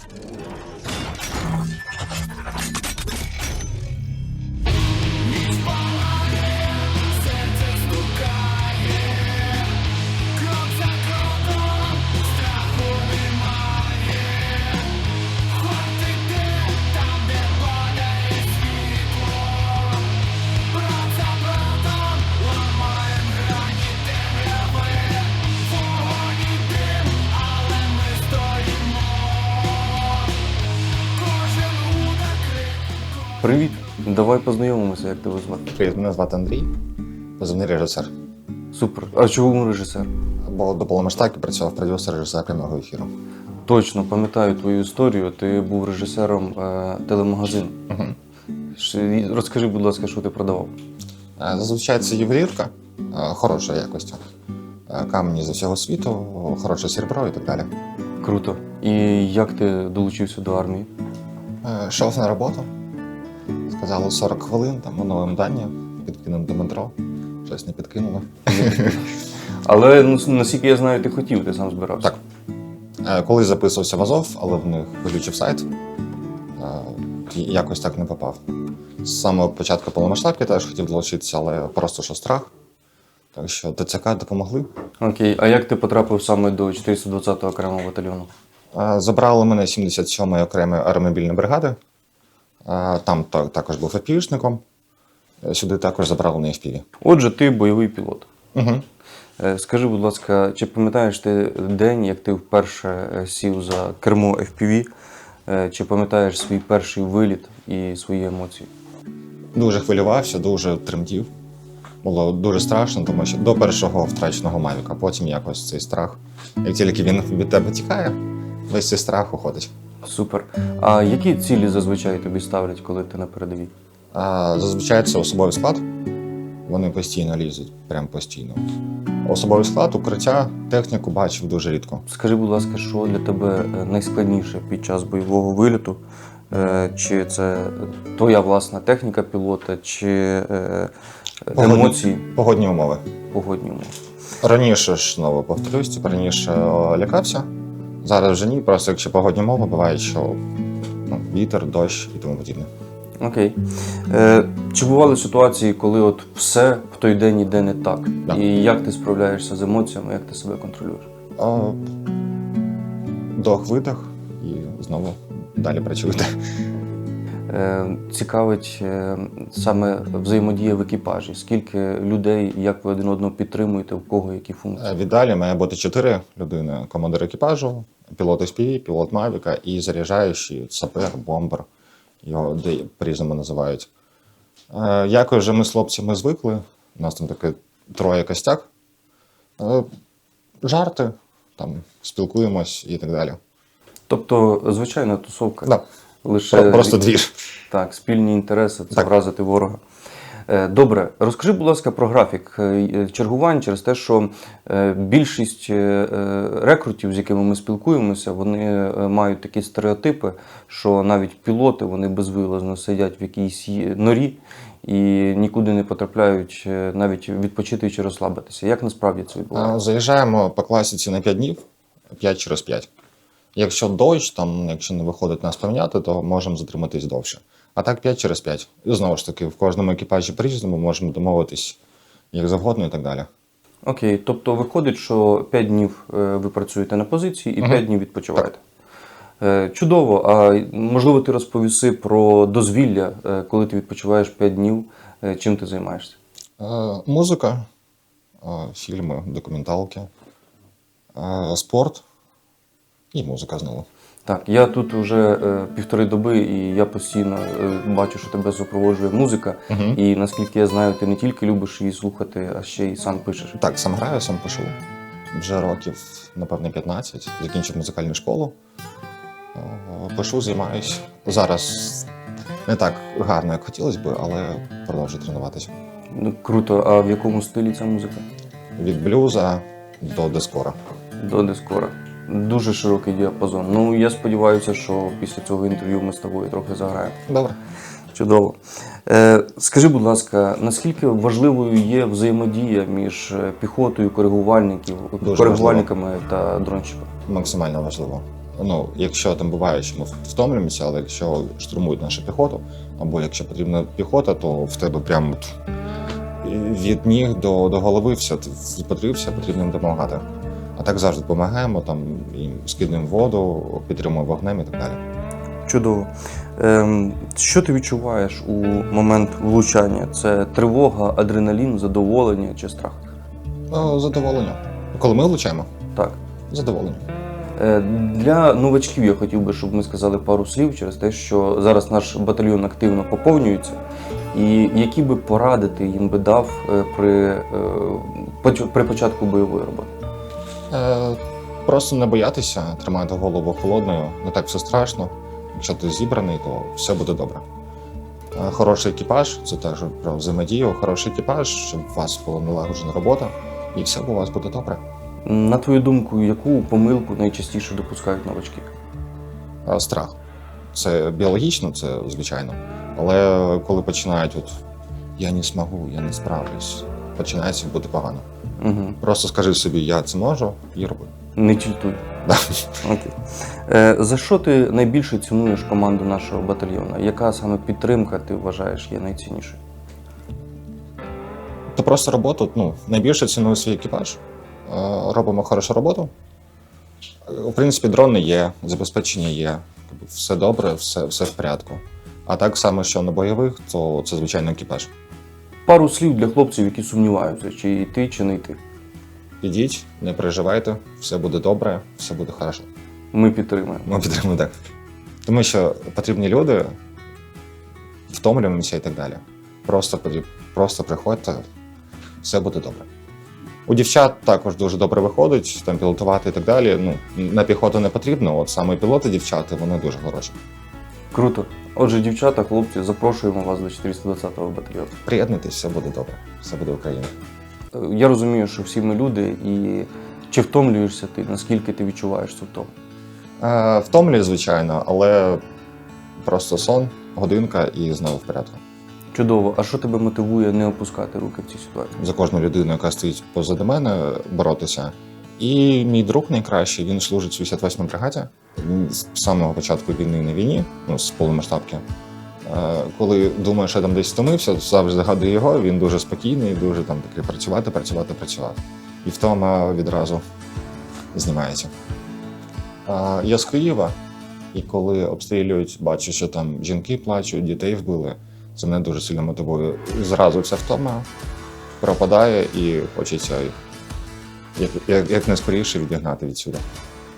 Yeah. Привіт, давай познайомимося, як тебе звати. Привіт, мене звати Андрій, позивний режисер. Супер. А чому режисер? Бо до повномасштабки працював продюсер режисер прямого ефіру. Точно пам'ятаю твою історію. Ти був режисером е, телемагазину. Угу. Ш- Розкажи, будь ласка, що ти продавав? Зазвичай це ювелірка е, хорошої якості. Е, Камені з усього світу, хороше серебро і так далі. Круто. І як ти долучився до армії? Е, Йшов на роботу. Сказали 40 хвилин, там у новому дані, підкинув до метро. Щось не підкинуло. Але ну, наскільки я знаю, ти хотів, ти сам збирався. Так. Е, Колись записувався в Азов, але в них вилючив сайт. Е, і Якось так не попав. З самого початку повномасштабки теж хотів долучитися, але просто що страх. Так що ТЦК допомогли. Окей, а як ти потрапив саме до 420-го окремого батальйону? Е, Забрали мене 77-ї окремої аеромобільної бригади. Е, Там також був ФПІшником. Сюди також забрали на FPV. Отже, ти бойовий пілот. Угу. Е, Скажи, будь ласка, чи пам'ятаєш ти день, як ти вперше е, сів за кермо FPV? Е, Чи пам'ятаєш свій перший виліт і свої емоції? Дуже хвилювався, дуже тремтів. Було дуже страшно, тому що до першого втраченого Мавіка, потім якось цей страх. Як тільки він від тебе тікає, весь цей страх уходить. Супер. А які цілі зазвичай тобі ставлять, коли ти на передовій? А, зазвичай це особовий склад. Вони постійно лізуть, прям постійно. Особовий склад, укриття, техніку бачив дуже рідко. Скажи, будь ласка, що для тебе е, найскладніше під час бойового виліту? Е, Чи це твоя власна техніка пілота, чи е, емоції, Погодні умови. погодні умови? Раніше ж знову повторюсь, раніше лякався. Зараз вже ні. Просто якщо погодні умови, буває, що ну, вітер, дощ і тому подібне. Окей. Е, чи бували ситуації, коли от все в той день іде не так? Да. І як ти справляєшся з емоціями, як ти себе контролюєш? О, Дох видох і знову далі працюєте. Е, цікавить е, саме взаємодія в екіпажі. Скільки людей, як ви один одного підтримуєте, в кого які функції? Е, Віддалі має бути чотири людини: командир екіпажу, пілот SPV, пілот Мавіка і заряджаючий сапер, бомбер. Його по-різному називають. Якось вже ми з хлопцями звикли. У нас там таке троє костяк. Жарти, там, спілкуємось і так далі. Тобто, звичайна тусовка. Да. Лише Просто двір. Так, спільні інтереси це Так. вразити ворога. Е, Добре, розкажи, будь ласка, про графік е, чергувань через те, що е, більшість е, е, рекрутів, з якими ми спілкуємося, вони е, мають такі стереотипи, що навіть пілоти вони безвилазно сидять в якійсь норі і нікуди не потрапляють, е, навіть відпочити чи розслабитися. Як насправді це Е, відбувається? Заїжджаємо по класіці на 5 днів, 5 через 5. Якщо дощ, там, якщо не виходить нас поміняти, то можемо затриматись довше. А так 5 через 5. І знову ж таки, в кожному екіпажі по-різному можемо домовитись як завгодно і так далі. Окей, тобто виходить, що 5 днів е, ви працюєте на позиції і Мгм. 5 днів відпочиваєте. Е, Чудово. А можливо, ти розповіси про дозвілля, е, коли ти відпочиваєш 5 днів, чим ти займаєшся? Музика, фільми, документалки, спорт і музика знову. Так, я тут вже е, півтори доби, і я постійно е, бачу, що тебе супроводжує музика. Мгм. І наскільки я знаю, ти не тільки любиш її слухати, а ще й сам пишеш. Так, сам граю, сам пишу. Вже років, напевне, 15. Закінчив музикальну школу. Е, Пишу, займаюсь. Зараз не так гарно, як хотілося б, але продовжую тренуватися. Ну, Круто. А в якому стилі ця музика? Від блюза до дискора. До дискора. Дуже широкий діапазон. Ну я сподіваюся, що після цього інтерв'ю ми з тобою трохи заграємо. Добре. Чудово. Е, скажи, будь ласка, наскільки важливою є взаємодія між е, піхотою, коригувальників, Дуже коригувальниками та дронщиками? Максимально важливо. Ну, якщо там буває, що ми втомлюємося, але якщо штурмують нашу піхоту, або якщо потрібна піхота, то в тебе прямо від ніг до, до голови все ти потрібно допомагати. А так завжди допомагаємо, там їм скидуємо воду, підтримуємо вогнем і так далі. Чудово. Ем, що ти відчуваєш у момент влучання? Це тривога, адреналін, задоволення чи страх? Ну, задоволення. Коли ми влучаємо, Так. задоволення. Е, Для новачків я хотів би, щоб ми сказали пару слів через те, що зараз наш батальйон активно поповнюється. І які би поради ти їм би дав е, при, е, при початку бойової роботи? Е, просто не боятися, тримати голову холодною, не так все страшно. Якщо ти зібраний, то все буде добре. Е, хороший екіпаж це теж про взаємодію, хороший екіпаж, щоб у вас була налагоджена робота, і все у вас буде добре. На твою думку, яку помилку найчастіше допускають новачки? Е, страх. Це біологічно, це звичайно. Але коли починають, от я не змогу, я не справлюсь, починається бути погано. Угу. Просто скажи собі, я це можу, і роби. Не тільтуй. Да. Окей. Е, за що ти найбільше цінуєш команду нашого батальйону? Яка саме підтримка ти вважаєш є найціннішою? То просто роботу, ну, найбільше ціную свій екіпаж. Е, Робимо хорошу роботу. Е, У принципі, дрони є, забезпечення є, Тобто все добре, все, все в порядку. А так само, що на бойових, то це звичайно екіпаж. Пару слів для хлопців, які сумніваються, чи йти, чи не йти. Ідіть, не переживайте, все буде добре, все буде хорошо. Ми підтримуємо. Ми підтримуємо так. Тому що потрібні люди, втомлюємося і так далі. Просто, просто приходьте, все буде добре. У дівчат також дуже добре виходить, там пілотувати і так далі. Ну, на піхоту не потрібно, от саме пілоти дівчата, вони дуже хороші. Круто. Отже, дівчата, хлопці, запрошуємо вас до 420-го батальйону. Приєднуйтесь, все буде добре, все буде Україна. Е, Я розумію, що всі ми люди, і чи втомлюєшся ти, наскільки ти відчуваєш цю втому? Е, втомлює, звичайно, але просто сон, годинка і знову в порядку. Чудово. А що тебе мотивує не опускати руки в цій ситуації? за кожну людину, яка стоїть позаду мене, боротися. І мій друг найкращий, він служить у 58-й бригаді. Він з самого початку війни на війні, ну, з повномасштабки. Е, Коли думаю, що там десь втомився, завжди згадую його. Він дуже спокійний, дуже там такий працювати, працювати, працювати. І втома відразу знімається. Е, Я з Києва, і коли обстрілюють, бачу, що там жінки плачуть, дітей вбили. Це мене дуже сильно мотивує. Зразу ця втома пропадає і хочеться як, як, як найскоріше відігнати відсюди.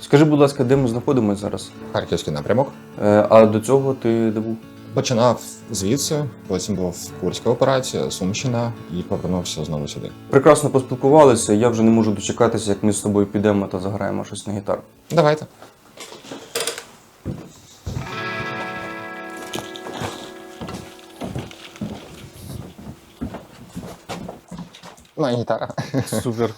Скажи, будь ласка, де ми знаходимося зараз? Харківський напрямок. Е, А до цього ти де був? Починав звідси, потім був Курська операція, Сумщина і повернувся знову сюди. Прекрасно поспілкувалися. Я вже не можу дочекатися, як ми з тобою підемо та заграємо щось на гітару. Давайте. Моя гітара. Супер.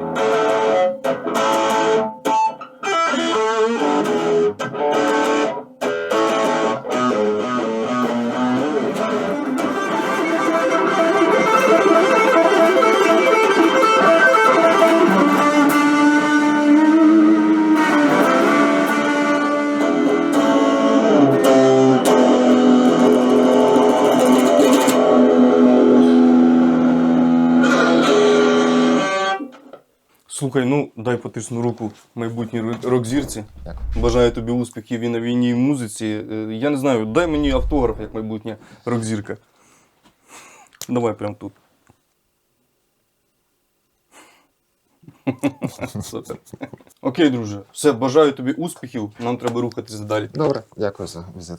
Bye. Слухай, ну дай потисну руку майбутній ро- рок-зірці. Бажаю тобі успіхів і на війні, і в музиці. Е, Я не знаю, дай мені автограф, як майбутня рок-зірка. Давай прямо тут. Супер. Окей, друже. Все, бажаю тобі успіхів. Нам треба рухатися далі. Добре, дякую за візит.